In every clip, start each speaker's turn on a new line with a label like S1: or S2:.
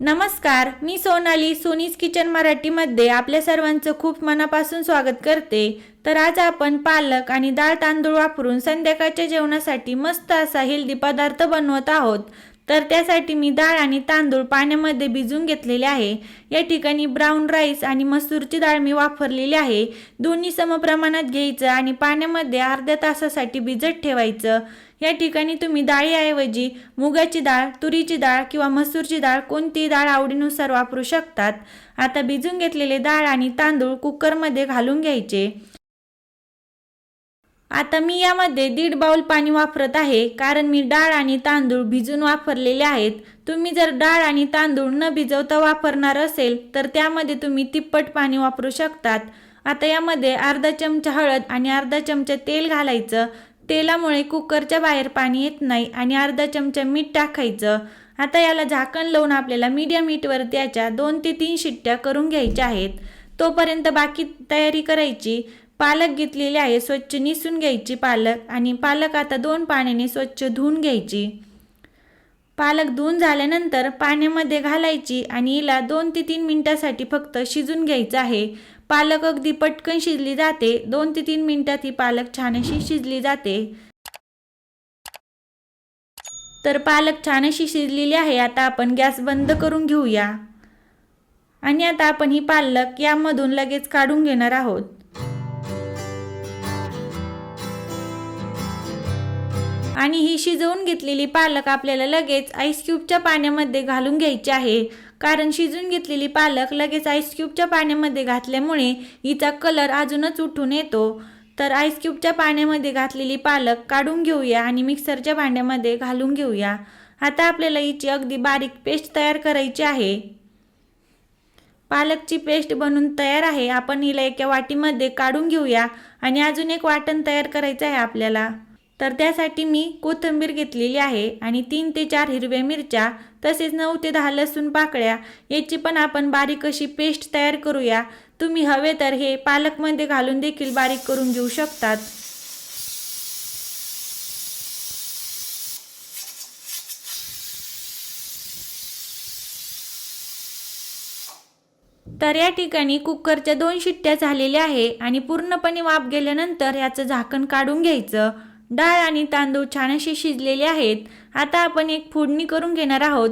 S1: नमस्कार मी सोनाली सोनीज किचन मराठीमध्ये आपल्या सर्वांचं खूप मनापासून स्वागत करते. तर आज आपण पालक आणि डाळ तांदूळ वापरून संध्याकाळच्या जेवणासाठी मस्त असा हेल्दी पदार्थ बनवत आहोत. तर त्यासाठी मी डाळ आणि तांदूळ पाण्यामध्ये भिजून घेतलेले आहे. या ठिकाणी ब्राऊन राईस आणि मसूरची डाळ मी वापरलेली आहे. दोन्ही समप्रमाणात घ्यायचं आणि पाण्यामध्ये अर्ध्या तासासाठी भिजत ठेवायचं. या ठिकाणी तुम्ही डाळीऐवजी मुगाची डाळ तुरीची डाळ किंवा मसूरची डाळ कोणतीही डाळ आवडीनुसार वापरू शकतात. आता भिजून घेतलेले डाळ आणि तांदूळ कुकरमध्ये घालून घ्यायचे. आता मी यामध्ये दीड बाऊल पाणी वापरत आहे कारण मी डाळ आणि तांदूळ भिजून वापरलेले आहेत. तुम्ही जर डाळ आणि तांदूळ न भिजवता वापरणार असेल तर त्यामध्ये तुम्ही तिप्पट पाणी वापरू शकतात. आता यामध्ये अर्धा चमचा हळद आणि अर्धा चमचा तेल घालायचं. तेलामुळे कुकरच्या बाहेर पाणी येत नाही आणि अर्धा चमचा मीठ टाकायचं. आता याला झाकण लावून आपल्याला मीडियम हीटवर त्याच्या दोन ते तीन शिट्ट्या करून घ्यायच्या आहेत. तोपर्यंत बाकी तयारी करायची. पालक घेतलेली आहे स्वच्छ निसून घ्यायची पालक आणि पालक आता दोन पाण्याने स्वच्छ धुवून घ्यायची. पालक धुवून झाल्यानंतर पाण्यामध्ये घालायची आणि हिला दोन ते तीन मिनटासाठी फक्त शिजून घ्यायचं आहे. पालक अगदी पटकन शिजली जाते. दोन ते तीन मिनिटात ही पालक छान अशी शिजली जाते. तर पालक छान अशी शिजलेली आहे. आता आपण गॅस बंद करून घेऊया. आणि आता आपण ही पालक यामधून लगेच काढून घेणार आहोत. आणि ही शिजवून घेतलेली पालक आपल्याला लगेच आईस क्यूबच्या पाण्यामध्ये घालून घ्यायची आहे. कारण शिजून घेतलेली पालक लगेच आईस क्यूबच्या पाण्यामध्ये घातल्यामुळे हिचा कलर अजूनच उठून येतो. तर आईस क्यूबच्या पाण्यामध्ये घातलेली पालक काढून घेऊया आणि मिक्सरच्या भांड्यामध्ये घालून घेऊया. आता आपल्याला हिची अगदी बारीक पेस्ट तयार करायची आहे. पालकची पेस्ट बनून तयार आहे. आपण हिला एका वाटीमध्ये काढून घेऊया आणि अजून एक वाटण तयार करायचं आहे आपल्याला. तर त्यासाठी मी कोथिंबीर घेतलेली आहे आणि तीन ते चार हिरव्या मिरच्या तसेच नऊ ते दहा लसूण पाकळ्या याची पण आपण बारीक अशी पेस्ट तयार करूया. तुम्ही हवे तर हे पालकमध्ये घालून देखील बारीक करून घेऊ शकतात. तर या ठिकाणी कुकरच्या दोन शिट्ट्या झालेल्या आहे आणि पूर्णपणे वाफ गेल्यानंतर याचं झाकण काढून घ्यायचं. डाळ आणि तांदूळ छान असे शिजलेले आहेत. आता आपण एक फोडणी करून घेणार आहोत.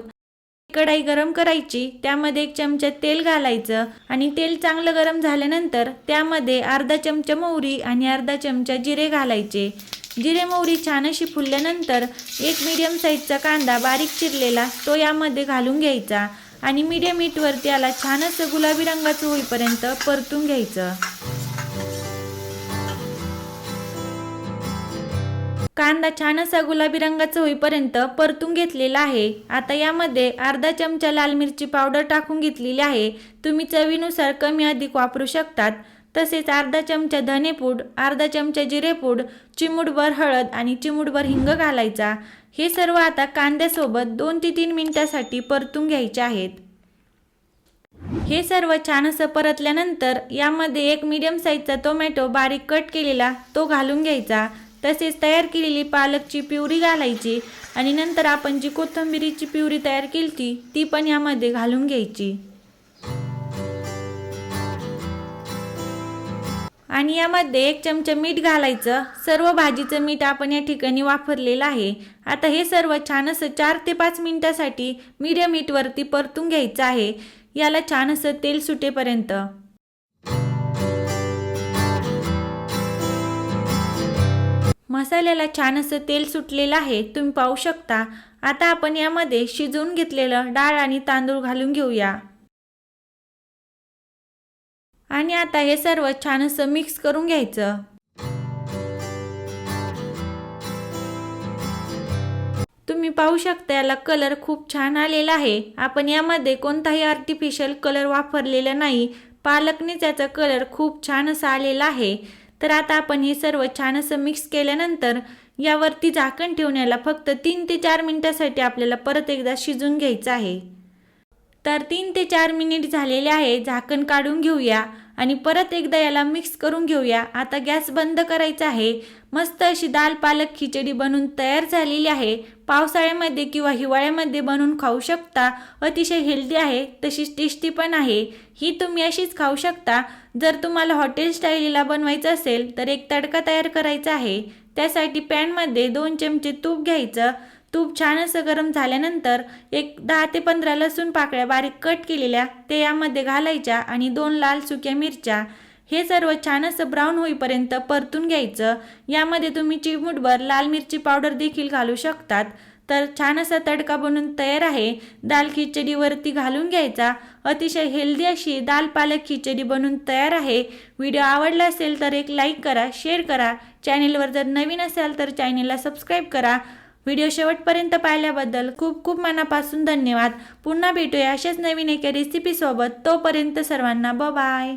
S1: कढाई गरम करायची त्यामध्ये एक चमचा तेल घालायचं आणि तेल चांगलं गरम झाल्यानंतर त्यामध्ये अर्धा चमचा मोहरी आणि अर्धा चमचा जिरे घालायचे. जिरे मोहरी छान अशी फुलल्यानंतर एक मीडियम साईजचा कांदा बारीक चिरलेला तो यामध्ये घालून घ्यायचा आणि मीडियम हीटवर त्याला छान असं गुलाबी रंगाचं होईपर्यंत परतून घ्यायचं. कांदा छान असा गुलाबी रंगाचा होईपर्यंत परतून घेतलेला आहे. आता यामध्ये अर्धा चमचा लाल मिरची पावडर टाकून घेतलेली आहे. तुम्ही चवीनुसार कमी अधिक वापरू शकतात. तसेच अर्धा चमचा धनेपूड अर्धा चमचा जिरेपूड चिमूटभर हळद आणि चिमूटभर हिंग घालायचा. हे सर्व आता कांद्यासोबत दोन ते तीन मिनिटासाठी परतून घ्यायचे आहेत. हे सर्व छान असं परतल्यानंतर यामध्ये एक मीडियम साईजचा टोमॅटो बारीक कट केलेला तो घालून घ्यायचा. तसेच तयार केलेली पालकची प्युरी घालायची आणि नंतर आपण जी कोथिंबिरीची प्युरी तयार केली ती पण यामध्ये घालून घ्यायची. आणि यामध्ये एक चमचा मीठ घालायचं. सर्व भाजीचं मीठ आपण या ठिकाणी वापरलेलं आहे. आता हे सर्व छान असं चार ते पाच मिनिटासाठी मीडियम हीटवरती परतून घ्यायचं आहे. याला छान असं तेल सुटेपर्यंत. मसाल्याला छान असं तेल सुटलेलं आहे तुम्ही पाहू शकता. आता आपण यामध्ये शिजवून घेतलेलं डाळ आणि तांदूळ घालून घेऊया. आणि आता हे सर्व छान असं मिक्स करून घ्यायचं. तुम्ही पाहू शकता याला कलर खूप छान आलेला आहे. आपण यामध्ये कोणताही आर्टिफिशियल कलर वापरलेला नाही. पालकने त्याचा कलर खूप छान असा आलेला आहे. तर आता आपण हे सर्व छान असं मिक्स केल्यानंतर यावरती झाकण ठेवण्याला फक्त तीन ते चार मिनिटासाठी आपल्याला परत एकदा शिजून घ्यायचं आहे. तर तीन ते चार मिनिट झालेले आहे. झाकण काढून घेऊया. आणि परत एकदा याला मिक्स करून घेऊया. आता गॅस बंद करायचा आहे. मस्त अशी दाल पालक खिचडी बनून तयार झालेली आहे. पावसाळ्यामध्ये किंवा हिवाळ्यामध्ये बनवून खाऊ शकता. अतिशय हेल्दी आहे. तशीच टेस्टी पण आहे. ही तुम्ही अशीच खाऊ शकता. जर तुम्हाला हॉटेल स्टाईलला बनवायचं असेल तर एक तडका तयार करायचा आहे. त्यासाठी पॅनमध्ये दोन चमचे तूप घ्यायचं. तूप छान असं गरम झाल्यानंतर एक दहा ते पंधरा लसूण पाकळ्या बारीक कट केलेल्या ते यामध्ये घालायच्या आणि दोन लाल सुक्या मिरच्या हे सर्व छान असं ब्राऊन होईपर्यंत परतून घ्यायचं. यामध्ये तुम्ही चिमूटभर लाल मिरची पावडर देखील घालू शकतात. तर छान असा तडका बनून तयार आहे. दाल खिचडीवरती घालून घ्यायचा. अतिशय हेल्दी अशी दाल पालक खिचडी बनून तयार आहे. व्हिडिओ आवडला असेल तर एक लाईक करा शेअर करा. चॅनेलवर जर नवीन असाल तर चॅनेलला सबस्क्राईब करा. व्हिडिओ शेवटपर्यंत पाहिल्याबद्दल खूप खूप मनापासून धन्यवाद. पुन्हा भेटूया अशाच नवीन एका रेसिपीसोबत तोपर्यंत सर्वांना ब बाय